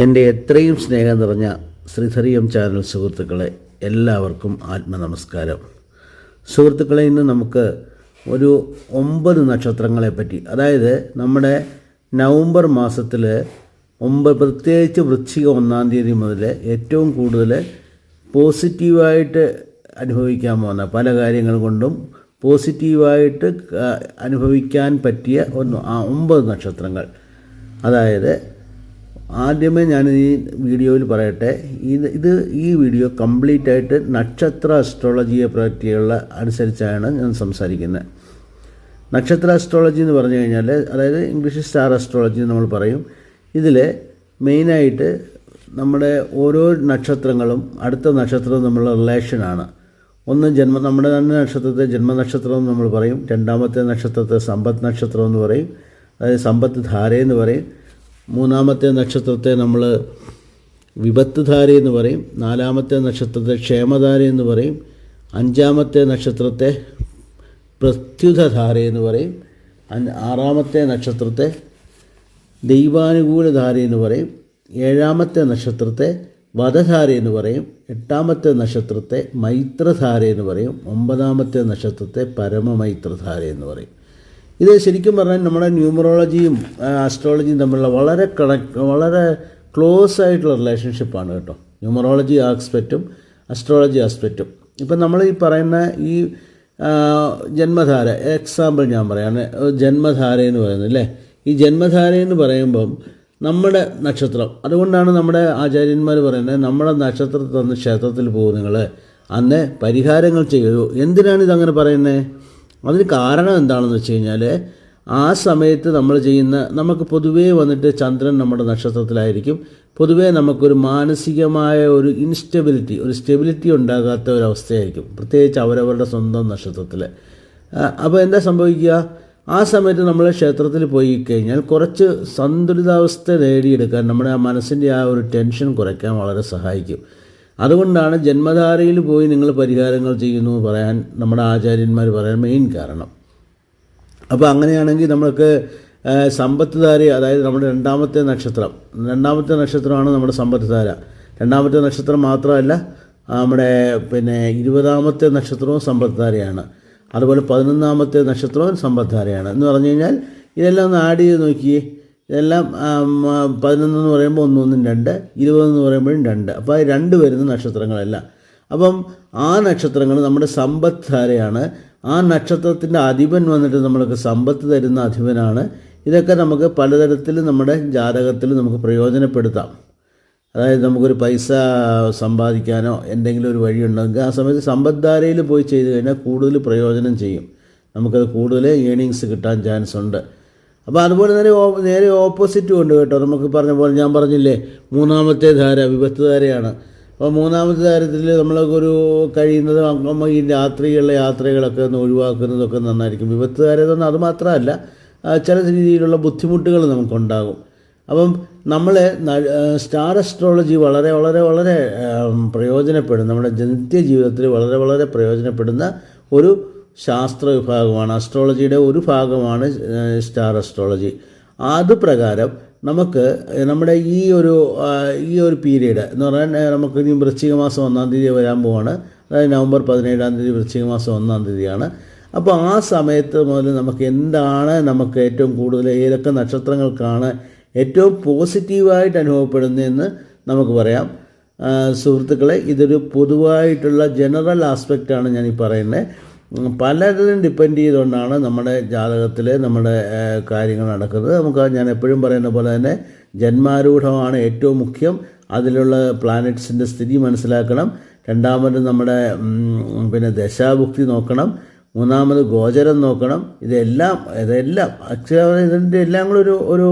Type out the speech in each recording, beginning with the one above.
എന്റെ എത്രയും സ്നേഹം നിറഞ്ഞ ശ്രീധരിയം ചാനൽ സുഹൃത്തുക്കളെ എല്ലാവർക്കും ആത്മനമസ്കാരം. സുഹൃത്തുക്കളെ ഇന്ന് നമുക്ക് ഒരു ഒമ്പത് നക്ഷത്രങ്ങളെ പറ്റി അതായത് നമ്മുടെ നവംബർ മാസത്തിൽ ഒമ്പത് പ്രത്യേകിച്ച് വൃശ്ചിക ഒന്നാം തീയതി മുതൽ ഏറ്റവും കൂടുതൽ പോസിറ്റീവായിട്ട് അനുഭവിക്കാൻ പോകുന്ന പല കാര്യങ്ങൾ കൊണ്ടും പോസിറ്റീവായിട്ട് അനുഭവിക്കാൻ പറ്റിയ ഒന്ന് ആ ഒമ്പത് നക്ഷത്രങ്ങൾ. അതായത് ആദ്യമേ ഞാൻ ഈ വീഡിയോയിൽ പറയട്ടെ ഇത് ഇത് ഈ വീഡിയോ കംപ്ലീറ്റ് ആയിട്ട് നക്ഷത്ര അസ്ട്രോളജിയെ പറ്റിയുള്ള അനുസരിച്ചാണ് ഞാൻ സംസാരിക്കുന്നത്. നക്ഷത്ര അസ്ട്രോളജി എന്ന് പറഞ്ഞു കഴിഞ്ഞാൽ അതായത് ഇംഗ്ലീഷ് സ്റ്റാർ അസ്ട്രോളജി നമ്മൾ പറയും. ഇതിൽ മെയിനായിട്ട് നമ്മുടെ ഓരോ നക്ഷത്രങ്ങളും അടുത്ത നക്ഷത്രവും തമ്മിലുള്ള റിലേഷനാണ് ഒന്ന് ജന്മ നമ്മുടെ തന്നെ നക്ഷത്രത്തെ ജന്മനക്ഷത്രം എന്ന് നമ്മൾ പറയും. രണ്ടാമത്തെ നക്ഷത്രത്തെ സമ്പത്ത് നക്ഷത്രം എന്ന് പറയും. അതായത് സമ്പത്ത് ധാര എന്ന് പറയും. മൂന്നാമത്തെ നക്ഷത്രത്തെ നമ്മൾ വിപത്ത് ധാര എന്ന് പറയും നാലാമത്തെ നക്ഷത്രത്തെ ക്ഷേമധാര എന്ന് പറയും അഞ്ചാമത്തെ നക്ഷത്രത്തെ പ്രത്യുതധാര എന്ന് പറയും ആറാമത്തെ നക്ഷത്രത്തെ ദൈവാനുകൂല ധാര എന്ന് പറയും ഏഴാമത്തെ നക്ഷത്രത്തെ വധധാര എന്ന് പറയും എട്ടാമത്തെ നക്ഷത്രത്തെ മൈത്രധാര എന്ന് പറയും ഒമ്പതാമത്തെ നക്ഷത്രത്തെ പരമമൈത്രധാര എന്ന് പറയും. ഇത് ശരിക്കും പറഞ്ഞാൽ നമ്മുടെ ന്യൂമറോളജിയും ആസ്ട്രോളജിയും തമ്മിലുള്ള വളരെ കണക്ട് വളരെ ക്ലോസ് ആയിട്ടുള്ള റിലേഷൻഷിപ്പാണ് കേട്ടോ. ന്യൂമറോളജി ആസ്പെക്റ്റും അസ്ട്രോളജി ആസ്പെക്റ്റും ഇപ്പം നമ്മൾ ഈ പറയുന്ന ഈ ജന്മധാര എക്സാമ്പിൾ ഞാൻ പറയാണ് ജന്മധാര എന്ന് പറയുന്നത് അല്ലേ? ഈ ജന്മധാര എന്ന് പറയുമ്പം നമ്മുടെ നക്ഷത്രം അതുകൊണ്ടാണ് നമ്മുടെ ആചാര്യന്മാർ പറയുന്നത് നമ്മുടെ നക്ഷത്രത്തിൽ ക്ഷേത്രത്തിൽ പോകും നിങ്ങൾ അന്ന് പരിഹാരങ്ങൾ ചെയ്യൂ. എന്തിനാണ് ഇതങ്ങനെ പറയുന്നത്? അതിന് കാരണം എന്താണെന്ന് വെച്ച് കഴിഞ്ഞാൽ ആ സമയത്ത് നമ്മൾ ചെയ്യുന്ന നമുക്ക് പൊതുവേ വന്നിട്ട് ചന്ദ്രൻ നമ്മുടെ നക്ഷത്രത്തിലായിരിക്കും. പൊതുവേ നമുക്കൊരു മാനസികമായ ഒരു ഇൻസ്റ്റെബിലിറ്റി ഒരു സ്റ്റെബിലിറ്റി ഉണ്ടാകാത്ത അവസ്ഥയായിരിക്കും. പ്രത്യേകിച്ച് അവരവരുടെ സ്വന്തം നക്ഷത്രത്തിൽ അപ്പോൾ എന്താ സംഭവിക്കുക? ആ സമയത്ത് നമ്മൾ ക്ഷേത്രത്തിൽ പോയി കഴിഞ്ഞാൽ കുറച്ച് സന്തുലിതാവസ്ഥ നേടിയെടുക്കാൻ നമ്മുടെ ആ മനസ്സിന്റെ ആ ഒരു ടെൻഷൻ കുറയ്ക്കാൻ വളരെ സഹായിക്കും. അതുകൊണ്ടാണ് ജന്മധാരയിൽ പോയി നിങ്ങൾ പരിഹാരങ്ങൾ ചെയ്യുന്നു പറയാൻ നമ്മുടെ ആചാര്യന്മാർ പറയാൻ മെയിൻ കാരണം. അപ്പോൾ അങ്ങനെയാണെങ്കിൽ നമ്മൾക്ക് സമ്പത്ത് ധാര അതായത് നമ്മുടെ രണ്ടാമത്തെ നക്ഷത്രം. രണ്ടാമത്തെ നക്ഷത്രമാണ് നമ്മുടെ സമ്പത്ത് ധാര രണ്ടാമത്തെ നക്ഷത്രം മാത്രമല്ല നമ്മുടെ പിന്നെ ഇരുപതാമത്തെ നക്ഷത്രവും സമ്പത്ത് ധാരയാണ് അതുപോലെ പതിനൊന്നാമത്തെ നക്ഷത്രവും സമ്പദ്ധാരയാണ് എന്ന് പറഞ്ഞു കഴിഞ്ഞാൽ ഇതെല്ലാം ഒന്ന് ആഡ് ചെയ്ത് നോക്കിയേ. ഇതെല്ലാം പതിനൊന്ന് എന്ന് പറയുമ്പോൾ ഒന്നൊന്നും രണ്ട് ഇരുപതെന്ന് പറയുമ്പോഴും രണ്ട്. അപ്പോൾ ആ രണ്ട് വരുന്ന നക്ഷത്രങ്ങളല്ല. അപ്പം ആ നക്ഷത്രങ്ങൾ നമ്മുടെ സമ്പത്ത് ധാരയാണ് ആ നക്ഷത്രത്തിന്റെ അധിപൻ വന്നിട്ട് നമ്മൾക്ക് സമ്പത്ത് തരുന്ന അധിപനാണ്. ഇതൊക്കെ നമുക്ക് പലതരത്തിൽ നമ്മുടെ ജാതകത്തിൽ നമുക്ക് പ്രയോജനപ്പെടുത്താം. അതായത് നമുക്കൊരു പൈസ സമ്പാദിക്കാനോ എന്തെങ്കിലും ഒരു വഴിയുണ്ടെങ്കിൽ ആ സമയത്ത് സമ്പദ്ധാരയിൽ പോയി ചെയ്തു കഴിഞ്ഞാൽ കൂടുതൽ പ്രയോജനം ചെയ്യും. നമുക്കത് കൂടുതൽ ഏണിങ്സ് കിട്ടാൻ ചാൻസ് ഉണ്ട്. അപ്പോൾ അതുപോലെ തന്നെ നേരെ ഓപ്പോസിറ്റും ഉണ്ട് കേട്ടോ. നമുക്ക് പറഞ്ഞ പോലെ ഞാൻ പറഞ്ഞില്ലേ മൂന്നാമത്തെ ധാര വിപത്ത് ധാരയാണ്. അപ്പോൾ മൂന്നാമത്തെ ധാരത്തിൽ ഒരു കഴിയുന്നത് ഈ രാത്രിയുള്ള യാത്രകളൊക്കെ ഒന്ന് ഒഴിവാക്കുന്നതൊക്കെ നന്നായിരിക്കും. വിപത്ത് ധാര എന്ന് അത് മാത്രമല്ല ചില രീതിയിലുള്ള ബുദ്ധിമുട്ടുകൾ നമുക്കുണ്ടാകും. അപ്പം നമ്മൾ സ്റ്റാർ അസ്ട്രോളജി വളരെ വളരെ വളരെ പ്രയോജനപ്പെടും നമ്മുടെ നിത്യ ജീവിതത്തിൽ വളരെ വളരെ പ്രയോജനപ്പെടുന്ന ഒരു ശാസ്ത്ര വിഭാഗമാണ് അസ്ട്രോളജിയുടെ ഒരു ഭാഗമാണ് സ്റ്റാർ അസ്ട്രോളജി അത് പ്രകാരം നമുക്ക് നമ്മുടെ ഈ ഒരു ഈ ഒരു പീരീഡ് എന്ന് പറഞ്ഞാൽ നമുക്ക് ഇനി വൃശ്ചിക മാസം ഒന്നാം തീയതി വരാൻ പോവാണ്. അതായത് നവംബർ പതിനേഴാം തീയതി വൃശ്ചിക മാസം ഒന്നാം തീയതിയാണ്. അപ്പോൾ ആ സമയത്ത് മുതൽ നമുക്ക് എന്താണ് നമുക്ക് ഏറ്റവും കൂടുതൽ ഏതൊക്കെ നക്ഷത്രങ്ങൾക്കാണ് ഏറ്റവും പോസിറ്റീവായിട്ട് അനുഭവപ്പെടുന്നതെന്ന് നമുക്ക് പറയാം. സുഹൃത്തുക്കളെ ഇതൊരു പൊതുവായിട്ടുള്ള ജനറൽ ആസ്പെക്റ്റാണ് ഞാൻ ഈ പറയുന്നത്. പലതിലും ഡിപ്പെൻഡ് ചെയ്തുകൊണ്ടാണ് നമ്മുടെ ജാതകത്തിൽ നമ്മുടെ കാര്യങ്ങൾ നടക്കുന്നത്. നമുക്ക് ഞാൻ എപ്പോഴും പറയുന്ന പോലെ തന്നെ ജന്മാരൂഢമാണ് ഏറ്റവും മുഖ്യം. അതിലുള്ള പ്ലാനറ്റ്സിന്റെ സ്ഥിതി മനസ്സിലാക്കണം. രണ്ടാമത് നമ്മുടെ പിന്നെ ദശാഭുക്തി നോക്കണം. മൂന്നാമത് ഗോചരം നോക്കണം. ഇതെല്ലാം ഇതെല്ലാം അക്ഷരം ഇതിന്റെ എല്ലാം കൂടെ ഒരു ഒരു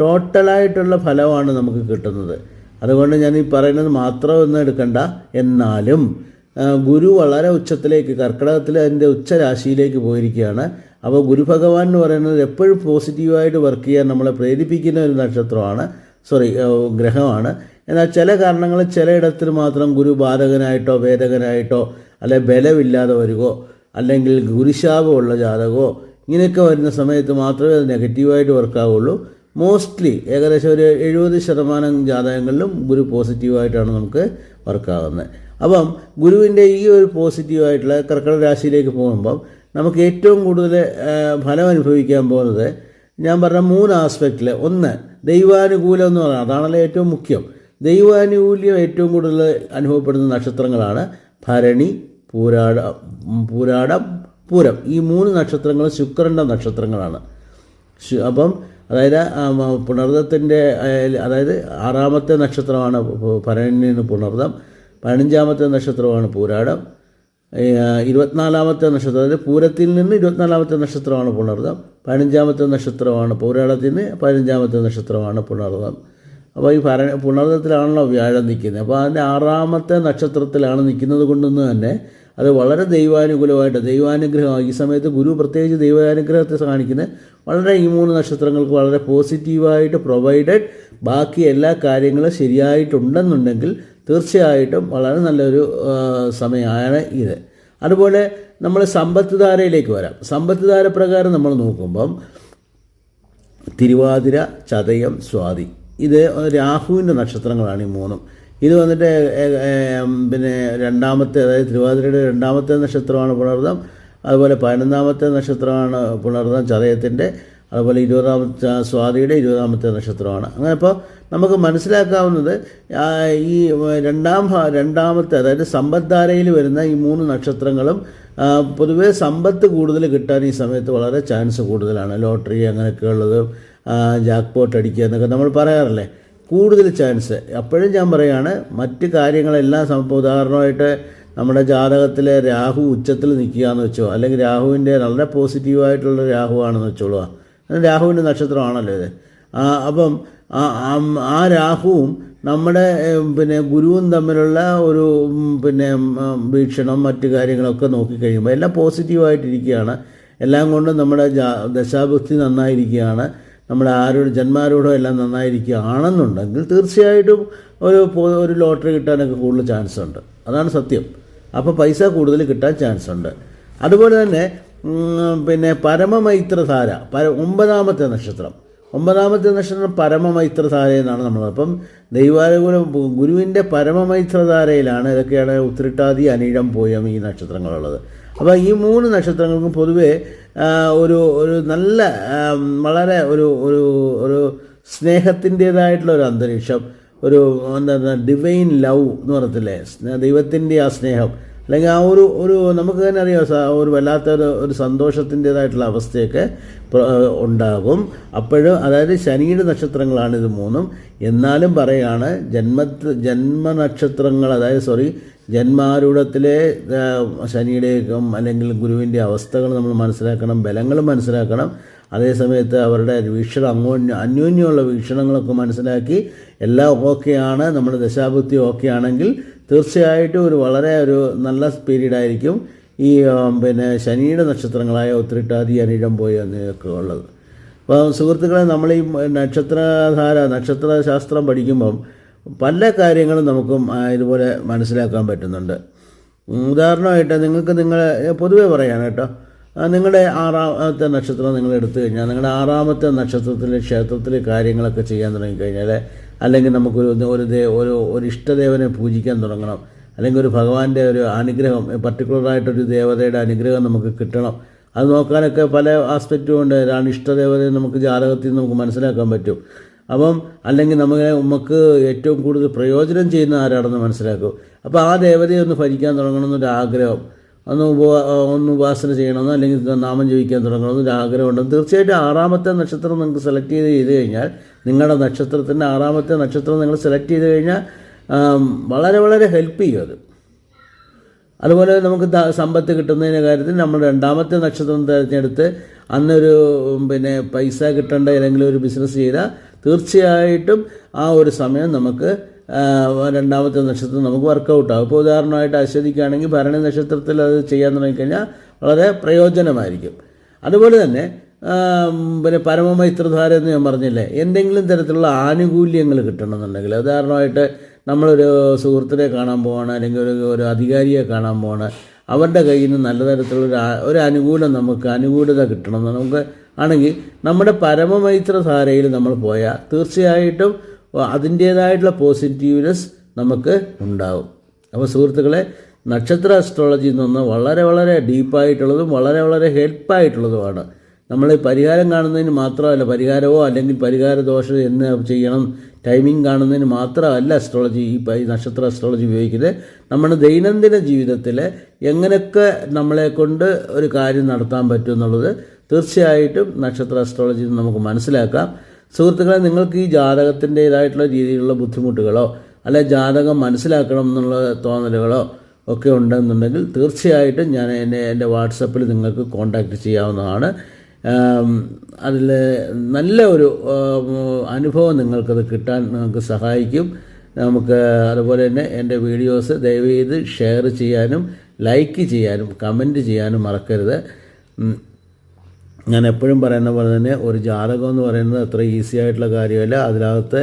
ടോട്ടലായിട്ടുള്ള ഫലമാണ് നമുക്ക് കിട്ടുന്നത്. അതുകൊണ്ട് ഞാൻ ഈ പറയുന്നത് മാത്രം ഒന്നും എടുക്കണ്ട. എന്നാലും ഗുരു വളരെ ഉച്ചത്തിലേക്ക് കർക്കിടകത്തിൽ അതിന്റെ ഉച്ചരാശിയിലേക്ക് പോയിരിക്കുകയാണ്. അപ്പോൾ ഗുരു ഭഗവാൻ എന്ന് പറയുന്നത് എപ്പോഴും പോസിറ്റീവായിട്ട് വർക്ക് ചെയ്യാൻ നമ്മളെ പ്രേരിപ്പിക്കുന്ന ഒരു നക്ഷത്രമാണ്. സോറി ഗ്രഹമാണ്. എന്നാൽ ചില കാരണങ്ങൾ ചിലയിടത്തിൽ മാത്രം ഗുരു ബാധകനായിട്ടോ വേദകനായിട്ടോ അല്ലെ ബലമില്ലാതെ വരികയോ അല്ലെങ്കിൽ ഗുരുശാപമുള്ള ജാതകമോ ഇങ്ങനെയൊക്കെ വരുന്ന സമയത്ത് മാത്രമേ അത് നെഗറ്റീവായിട്ട് വർക്കാവുള്ളൂ മോസ്റ്റ്ലി ഏകദേശം ഒരു എഴുപത് ശതമാനം ജാതകങ്ങളിലും ഗുരു പോസിറ്റീവായിട്ടാണ് നമുക്ക് വർക്കാകുന്നത് അപ്പം ഗുരുവിന്റെ ഈ ഒരു പോസിറ്റീവായിട്ടുള്ള കർക്കിടക രാശിയിലേക്ക് പോകുമ്പം നമുക്ക് ഏറ്റവും കൂടുതൽ ഫലം അനുഭവിക്കാൻ പോകുന്നത് ഞാൻ പറഞ്ഞ മൂന്ന് ആസ്പെക്റ്റിൽ ഒന്ന് ദൈവാനുകൂലം എന്ന് പറയുന്നത് അതാണല്ലോ ഏറ്റവും മുഖ്യം. ദൈവാനുകൂല്യം ഏറ്റവും കൂടുതൽ അനുഭവപ്പെടുന്ന നക്ഷത്രങ്ങളാണ് ഭരണി പൂരാട പൂരാടം പൂരം. ഈ മൂന്ന് നക്ഷത്രങ്ങൾ ശുക്രന്റെ നക്ഷത്രങ്ങളാണ്. അപ്പം അതായത് പുണർദത്തിന്റെ അതായത് ആറാമത്തെ നക്ഷത്രമാണ് ഭരണിന് പുണർദം. പതിനഞ്ചാമത്തെ നക്ഷത്രമാണ് പൂരാടം. ഇരുപത്തിനാലാമത്തെ നക്ഷത്രം അതായത് പൂരത്തിൽ നിന്ന് ഇരുപത്തിനാലാമത്തെ നക്ഷത്രമാണ് പുണർദം പതിനഞ്ചാമത്തെ നക്ഷത്രമാണ് പൂരാടത്തിൽ നിന്ന് പതിനഞ്ചാമത്തെ നക്ഷത്രമാണ് പുണർദം അപ്പോൾ ഈ ഭര പുണർദത്തിലാണല്ലോ വ്യാഴം നിൽക്കുന്നത്. അപ്പോൾ അതിന്റെ ആറാമത്തെ നക്ഷത്രത്തിലാണ് നിൽക്കുന്നത് കൊണ്ടൊന്ന് തന്നെ അത് വളരെ ദൈവാനുകൂലമായിട്ട് ദൈവാനുഗ്രഹം. ഈ സമയത്ത് ഗുരു പ്രത്യേകിച്ച് ദൈവാനുഗ്രഹത്തെ കാണിക്കുന്നത് വളരെ ഈ മൂന്ന് നക്ഷത്രങ്ങൾക്ക് വളരെ പോസിറ്റീവായിട്ട് പ്രൊവൈഡഡ് ബാക്കി എല്ലാ കാര്യങ്ങളും ശരിയായിട്ടുണ്ടെന്നുണ്ടെങ്കിൽ തീർച്ചയായിട്ടും വളരെ നല്ലൊരു സമയമാണ് ഇത്. അതുപോലെ നമ്മൾ സമ്പത്ത് ധാരയിലേക്ക് വരാം. സമ്പത്ത് ധാര പ്രകാരം നമ്മൾ നോക്കുമ്പം തിരുവാതിര ചതയം സ്വാതി. ഇത് രാഹുവിന്റെ നക്ഷത്രങ്ങളാണ് ഈ മൂന്നും. ഇത് വന്നിട്ട് പിന്നെ രണ്ടാമത്തെ അതായത് തിരുവാതിരയുടെ രണ്ടാമത്തെ നക്ഷത്രമാണ് പുണർന്നം അതുപോലെ പതിനൊന്നാമത്തെ നക്ഷത്രമാണ് പുണർന്നം ചതയത്തിന്റെ. അതുപോലെ ഇരുപതാമത്തെ സ്വാതിയുടെ ഇരുപതാമത്തെ നക്ഷത്രമാണ്. അങ്ങനെ ഇപ്പോൾ നമുക്ക് മനസ്സിലാക്കാവുന്നത് ഈ രണ്ടാം രണ്ടാമത്തെ അതായത് സമ്പദ്ധാരയിൽ വരുന്ന ഈ മൂന്ന് നക്ഷത്രങ്ങളും പൊതുവേ സമ്പത്ത് കൂടുതൽ കിട്ടാൻ ഈ സമയത്ത് വളരെ ചാൻസ് കൂടുതലാണ്. ലോട്ടറി അങ്ങനെയൊക്കെ ഉള്ളത് ജാക്ക് പോട്ട് അടിക്കുക എന്നൊക്കെ നമ്മൾ പറയാറില്ലേ? കൂടുതൽ ചാൻസ്. അപ്പോഴും ഞാൻ പറയുകയാണ് മറ്റ് കാര്യങ്ങളെല്ലാം ഉദാഹരണമായിട്ട് നമ്മുടെ ജാതകത്തിലെ രാഹു ഉച്ചത്തിൽ നിൽക്കുക എന്ന് വെച്ചോ അല്ലെങ്കിൽ രാഹുവിന്റെ വളരെ പോസിറ്റീവായിട്ടുള്ള രാഹു ആണെന്ന് വെച്ചോളുക അത് രാഹുവിന്റെ നക്ഷത്രമാണല്ലോ ഇത്. അപ്പം ആ രാഹുവും നമ്മുടെ പിന്നെ ഗുരുവും തമ്മിലുള്ള ഒരു പിന്നെ വീക്ഷണം മറ്റു കാര്യങ്ങളൊക്കെ നോക്കിക്കഴിയുമ്പോൾ എല്ലാം പോസിറ്റീവായിട്ടിരിക്കുകയാണ്. എല്ലാം കൊണ്ടും നമ്മുടെ ദശാബുദ്ധി നന്നായിരിക്കുകയാണ്. നമ്മുടെ ആരോട് ജന്മാരോടോ എല്ലാം നന്നായിരിക്കുകയാണെന്നുണ്ടെങ്കിൽ തീർച്ചയായിട്ടും ഒരു ഒരു ലോട്ടറി കിട്ടാനൊക്കെ കൂടുതൽ ചാൻസ് ഉണ്ട് അതാണ് സത്യം. അപ്പോൾ പൈസ കൂടുതൽ കിട്ടാൻ ചാൻസ് ഉണ്ട് അതുപോലെ തന്നെ പിന്നെ പരമമൈത്രധാര പര ഒമ്പതാമത്തെ നക്ഷത്രം. ഒമ്പതാമത്തെ നക്ഷത്രം പരമമൈത്രധാര എന്നാണ് നമ്മൾ അപ്പം ദൈവാനുകൂലം ഗുരുവിന്റെ പരമമൈത്രധാരയിലാണ് ഇതൊക്കെയാണ് ഉത്രിട്ടാതി അനീഴം പോയം ഈ നക്ഷത്രങ്ങളുള്ളത്. അപ്പോൾ ഈ മൂന്ന് നക്ഷത്രങ്ങൾക്കും പൊതുവേ ഒരു ഒരു നല്ല വളരെ ഒരു ഒരു ഒരു സ്നേഹത്തിന്റേതായിട്ടുള്ള ഒരു അന്തരീക്ഷം ഒരു എന്താ ഡിവൈൻ ലവ് എന്ന് പറയത്തില്ലേ ദൈവത്തിന്റെ ആ സ്നേഹം. അല്ലെങ്കിൽ ആ ഒരു ഒരു നമുക്ക് തന്നെ അറിയാം ഒരു വല്ലാത്തൊരു ഒരു സന്തോഷത്തിന്റേതായിട്ടുള്ള അവസ്ഥയൊക്കെ ഉണ്ടാകും. അപ്പോഴും അതായത് ശനിയുടെ നക്ഷത്രങ്ങളാണ് ഇത് മൂന്നും. എന്നാലും പറയാണ് ജന്മ ജന്മനക്ഷത്രങ്ങൾ അതായത് സോറി ജന്മാരൂഢത്തിലെ ശനിയുടെയും അല്ലെങ്കിൽ ഗുരുവിന്റെ അവസ്ഥകൾ നമ്മൾ മനസ്സിലാക്കണം ബലങ്ങൾ മനസ്സിലാക്കണം. അതേസമയത്ത് അവരുടെ വീക്ഷണം അങ്ങോട്ട് അന്യോന്യമുള്ള വീക്ഷണങ്ങളൊക്കെ മനസ്സിലാക്കി എല്ലാം ഓക്കെയാണ് നമ്മുടെ ദശാബുദ്ധി ഓക്കെ ആണെങ്കിൽ തീർച്ചയായിട്ടും ഒരു വളരെ ഒരു നല്ല പീരീഡായിരിക്കും ഈ പിന്നെ ശനിയുടെ നക്ഷത്രങ്ങളായ ഉത്തിരിട്ടാതി അനിഴം പോയി എന്നൊക്കെ ഉള്ളത്. അപ്പോൾ സുഹൃത്തുക്കളെ നമ്മൾ ഈ നക്ഷത്രധാര നക്ഷത്രശാസ്ത്രം പഠിക്കുമ്പം പല കാര്യങ്ങളും നമുക്കും ഇതുപോലെ മനസ്സിലാക്കാൻ പറ്റുന്നുണ്ട്. ഉദാഹരണമായിട്ട് നിങ്ങൾക്ക് നിങ്ങൾ പൊതുവേ പറയാൻ കേട്ടോ. നിങ്ങളുടെ ആറാമത്തെ നക്ഷത്രം നിങ്ങൾ എടുത്തു കഴിഞ്ഞാൽ നിങ്ങളുടെ ആറാമത്തെ നക്ഷത്രത്തിൽ ക്ഷേത്രത്തിൽ കാര്യങ്ങളൊക്കെ ചെയ്യാൻ തുടങ്ങിക്കഴിഞ്ഞാൽ അല്ലെങ്കിൽ നമുക്കൊരു ഒരു ഒരു ഒരു ഇഷ്ടദേവനെ പൂജിക്കാൻ തുടങ്ങണം. അല്ലെങ്കിൽ ഒരു ഭഗവാന്റെ ഒരു അനുഗ്രഹം പർട്ടിക്കുലറായിട്ടൊരു ദേവതയുടെ അനുഗ്രഹം നമുക്ക് കിട്ടണം. അത് നോക്കാനൊക്കെ പല ആസ്പെക്റ്റും ഉണ്ട്. ഒരാൾ ഇഷ്ടദേവതയെ നമുക്ക് ജാതകത്തിൽ നമുക്ക് മനസ്സിലാക്കാൻ പറ്റും. അപ്പം അല്ലെങ്കിൽ നമുക്ക് നമുക്ക് ഏറ്റവും കൂടുതൽ പ്രയോജനം ചെയ്യുന്ന ആരാണെന്ന് മനസ്സിലാക്കും. അപ്പോൾ ആ ദേവതയെ ഒന്ന് ഭരിക്കാൻ തുടങ്ങണമെന്നൊരു ആഗ്രഹം. ഒന്ന് ഉപവാ ഒന്ന് ഉപാസന ചെയ്യണമെന്ന് അല്ലെങ്കിൽ നാമം ജപിക്കാൻ തുടങ്ങണമെന്നൊരു ആഗ്രഹമുണ്ടെന്ന് തീർച്ചയായിട്ടും ആറാമത്തെ നക്ഷത്രം നിങ്ങൾക്ക് സെലക്ട് ചെയ്ത് ചെയ്ത് കഴിഞ്ഞാൽ നിങ്ങളുടെ നക്ഷത്രത്തിന്റെ ആറാമത്തെ നക്ഷത്രം നിങ്ങൾ സെലക്ട് ചെയ്ത് കഴിഞ്ഞാൽ വളരെ വളരെ ഹെൽപ്പ് ചെയ്യും അത്. അതുപോലെ നമുക്ക് സമ്പത്ത് കിട്ടുന്നതിന്റെ കാര്യത്തിൽ നമ്മൾ രണ്ടാമത്തെ നക്ഷത്രം തിരഞ്ഞെടുത്ത് അന്നൊരു പിന്നെ പൈസ കിട്ടേണ്ട അല്ലെങ്കിൽ ഒരു ബിസിനസ് ചെയ്താൽ തീർച്ചയായിട്ടും ആ ഒരു സമയം നമുക്ക് രണ്ടാമത്തെ നക്ഷത്രം നമുക്ക് വർക്കൗട്ട് ആകും ഇപ്പോൾ ഉദാഹരണമായിട്ട് അശ്വതിക്കാണെങ്കിൽ ഭരണി നക്ഷത്രത്തിൽ അത് ചെയ്യാൻ തുടങ്ങിക്കഴിഞ്ഞാൽ വളരെ പ്രയോജനമായിരിക്കും. അതുപോലെ തന്നെ പിന്നെ പരമമൈത്രധാര എന്ന് ഞാൻ പറഞ്ഞില്ലേ? എന്തെങ്കിലും തരത്തിലുള്ള ആനുകൂല്യങ്ങൾ കിട്ടണമെന്നുണ്ടെങ്കിൽ ഉദാഹരണമായിട്ട് നമ്മളൊരു സുഹൃത്തിനെ കാണാൻ പോവാണ് അല്ലെങ്കിൽ ഒരു ഒരു അധികാരിയെ കാണാൻ പോവാണ് അവരുടെ കയ്യിൽ നിന്ന് നല്ല തരത്തിലുള്ള ഒരു അനുകൂലം നമുക്ക് അനുകൂലത കിട്ടണം നമുക്ക് ആണെങ്കിൽ നമ്മുടെ പരമമൈത്രധാരയിൽ നമ്മൾ പോയാൽ തീർച്ചയായിട്ടും അതിന്റേതായിട്ടുള്ള പോസിറ്റീവ്നെസ് നമുക്ക് ഉണ്ടാവും. അപ്പോൾ സുഹൃത്തുക്കളെ നക്ഷത്ര അസ്ട്രോളജി എന്ന് വളരെ വളരെ ഡീപ്പായിട്ടുള്ളതും വളരെ വളരെ ഹെൽപ്പായിട്ടുള്ളതുമാണ് നമ്മൾ പരിഹാരം കാണുന്നതിന് മാത്രമല്ല പരിഹാരമോ അല്ലെങ്കിൽ പരിഹാര ദോഷം എന്ന് ചെയ്യണം ടൈമിംഗ് കാണുന്നതിന് മാത്രമല്ല അസ്ട്രോളജി ഈ നക്ഷത്ര അസ്ട്രോളജി ഉപയോഗിക്കുന്നത്. നമ്മുടെ ദൈനംദിന ജീവിതത്തിൽ എങ്ങനെയൊക്കെ നമ്മളെ കൊണ്ട് ഒരു കാര്യം നടത്താൻ പറ്റും എന്നുള്ളത് തീർച്ചയായിട്ടും നക്ഷത്ര അസ്ട്രോളജി നമുക്ക് മനസ്സിലാക്കാം. സുഹൃത്തുക്കളെ നിങ്ങൾക്ക് ഈ ജാതകത്തിന്റേതായിട്ടുള്ള രീതിയിലുള്ള ബുദ്ധിമുട്ടുകളോ അല്ലെ ജാതകം മനസ്സിലാക്കണം എന്നുള്ള തോന്നലുകളോ ഒക്കെ ഉണ്ടെന്നുണ്ടെങ്കിൽ തീർച്ചയായിട്ടും ഞാൻ എന്നെ എന്റെ വാട്സപ്പിൽ നിങ്ങൾക്ക് കോൺടാക്റ്റ് ചെയ്യാവുന്നതാണ്. അതിൽ നല്ല ഒരു അനുഭവം നിങ്ങൾക്കത് കിട്ടാൻ നിങ്ങൾക്ക് സഹായിക്കും. നമുക്ക് അതുപോലെ തന്നെ എന്റെ വീഡിയോസ് ദയവ് ചെയ്ത് ഷെയർ ചെയ്യാനും ലൈക്ക് ചെയ്യാനും കമന്റ് ചെയ്യാനും മറക്കരുത്. ഞാൻ എപ്പോഴും പറയുന്ന പോലെ തന്നെ ഒരു ജാതകം എന്ന് പറയുന്നത് അത്ര ഈസി ആയിട്ടുള്ള കാര്യമല്ല. അതിനകത്ത്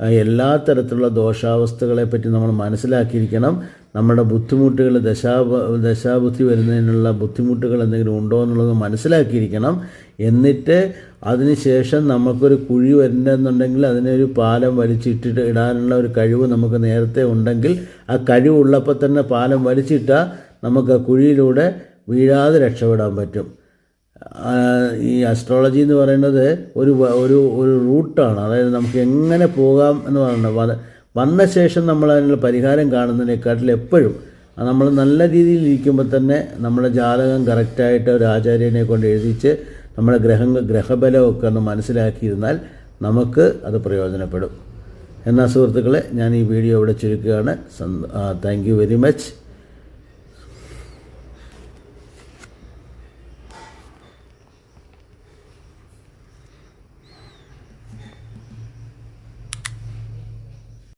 എല്ലാ തരത്തിലുള്ള ദോഷാവസ്ഥകളെ പറ്റി നമ്മൾ മനസ്സിലാക്കിയിരിക്കണം. നമ്മുടെ ബുദ്ധിമുട്ടുകൾ ദശാ ദശാബുദ്ധി വരുന്നതിനുള്ള ബുദ്ധിമുട്ടുകൾ എന്തെങ്കിലും ഉണ്ടോ എന്നുള്ളത് മനസ്സിലാക്കിയിരിക്കണം. എന്നിട്ട് അതിനുശേഷം നമുക്കൊരു കുഴി വരണ്ടെന്നുണ്ടെങ്കിൽ അതിനൊരു പാലം വലിച്ചിട്ടിട്ട് ഇടാനുള്ള ഒരു കഴിവ് നമുക്ക് നേരത്തെ ഉണ്ടെങ്കിൽ ആ കഴിവുള്ളപ്പോൾ തന്നെ പാലം വലിച്ചിട്ടാൽ നമുക്ക് ആ കുഴിയിലൂടെ വീഴാതെ രക്ഷപ്പെടാൻ പറ്റും. ഈ അസ്ട്രോളജി എന്ന് പറയുന്നത് ഒരു ഒരു ഒരു റൂട്ടാണ് അതായത് നമുക്ക് എങ്ങനെ പോകാം എന്ന് പറയുന്നത് വന്ന ശേഷം നമ്മൾ അതിനുള്ള പരിഹാരം കാണുന്നതിനെക്കാട്ടിൽ എപ്പോഴും നമ്മൾ നല്ല രീതിയിൽ ഇരിക്കുമ്പോൾ തന്നെ നമ്മുടെ ജാതകം കറക്റ്റായിട്ട് ഒരു ആചാര്യനെ കൊണ്ട് എഴുതിച്ച് നമ്മുടെ ഗ്രഹങ്ങൾ ഗ്രഹബലമൊക്കെ ഒന്ന് മനസ്സിലാക്കിയിരുന്നാൽ നമുക്ക് അത് പ്രയോജനപ്പെടും. എന്നാൽ സുഹൃത്തുക്കളെ ഞാൻ ഈ വീഡിയോ ഇവിടെ ചുരുക്കുകയാണ്. Thank very much